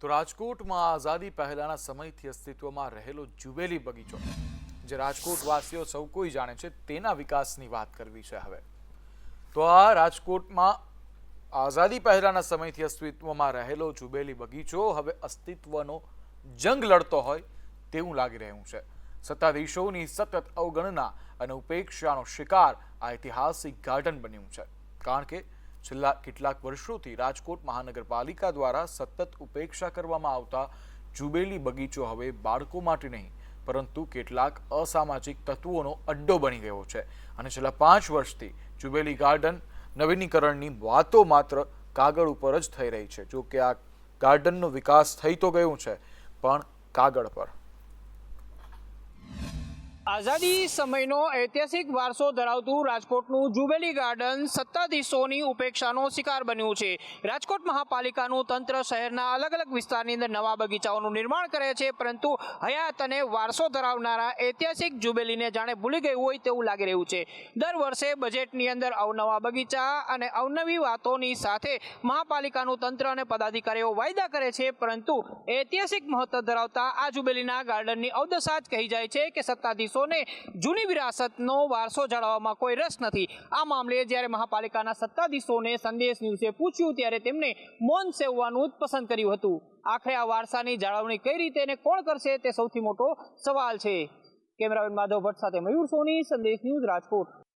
તો રાજકોટમાં આઝાદી પહેલાના સમયથી અસ્તિત્વમાં રહેલો જુબેલી બગીચો. જે રાજકોટવાસીઓ સૌ કોઈ જાણે છે, તેના વિકાસની વાત કરવી છે હવે. તો આ રાજકોટમાં આઝાદી પહેલાના સમયથી અસ્તિત્વમાં રહેલો જુબેલી બગીચો હવે અસ્તિત્વનો જંગ લડતો હોય તેવું લાગી રહ્યું છે. સત્તાધીશોની સતત અવગણના અને ઉપેક્ષાનો શિકાર આ ઐતિહાસિક ગાર્ડન બન્યું છે. કારણ કે છેલ્લા કેટલાક વર્ષોથી રાજકોટ મહાનગરપાલિકા દ્વારા સતત ઉપેક્ષા કરવામાં આવતા જુબેલી બગીચો હવે બાળકો માટે નહીં, પરંતુ કેટલાક અસામાજિક તત્વોનો અડ્ડો બની ગયો છે. અને છેલ્લા પાંચ વર્ષથી જુબેલી ગાર્ડન નવીનીકરણની વાતો માત્ર કાગળ ઉપર જ થઈ રહી છે. જો કે આ ગાર્ડનનો વિકાસ થઈ તો ગયું છે, પણ કાગળ પર. આઝાદી સમયનો ઐતિહાસિક વારસો ધરાવતું રાજકોટનું જુબેલી ગાર્ડન સત્તાધીશોની ઉપેક્ષાનો શિકાર બન્યું છે. રાજકોટ મહાપાલિકાનું તંત્ર શહેરના અલગ અલગ વિસ્તારની અંદર નવા બગીચાઓનું નિર્માણ કરે છે, પરંતુ હયાત અને વારસો ધરાવનારા ઐતિહાસિક જુબેલીને જાણે ભૂલી ગયું હોય તેવું લાગી રહ્યું છે. દર વર્ષે બજેટની અંદર અવનવા બગીચા અને અવનવી વાતોની સાથે મહાપાલિકાનું તંત્ર અને પદાધિકારીઓ વાયદા કરે છે, પરંતુ ઐતિહાસિક મહત્વ ધરાવતા આ જુબેલીના ગાર્ડનની અવદશા જ કહી જાય છે કે સત્તાધીશોને જૂની વિરાસતનો વારસો જાળવવામાં કોઈ રસ નથી. આ મામલે જ્યારે મહાપાલિકાના સત્તાધીશોને સંદેશ ન્યૂઝે પૂછ્યું ત્યારે તેમણે મૌન સેવવાનું પસંદ કર્યું હતું. આખરે આ વારસાની જાળવણી કઈ રીતે અને કોણ કરશે તે સૌથી મોટો સવાલ છે. કેમેરામેન માધવ ભટ્ટ સાથે મયુર સોની, સંદેશ ન્યૂઝ રાજકોટ.